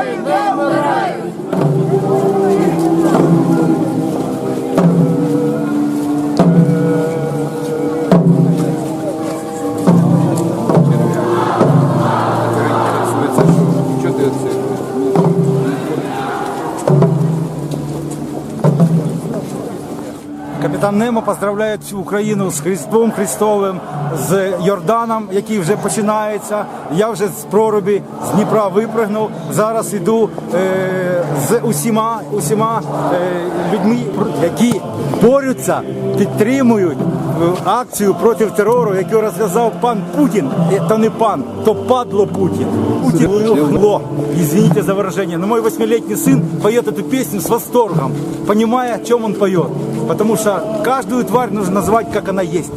Що Капітан Немо поздравляє всю Україну з Христом Христовим, з Йорданом, який вже починається. Я вже з прорубі з Дніпра випригнув. Зараз іду е, з усіма, усіма е, людьми, які борються, підтримують е, акцію проти терору, яку розв'язав пан Путін. Е, То не пан, то падло Путін. Путін хло. Извините за выражение, но мой восьмилетний сын поет эту песню с восторгом, понимая, о чем он поет. Потому что каждую тварь нужно назвать, как она есть.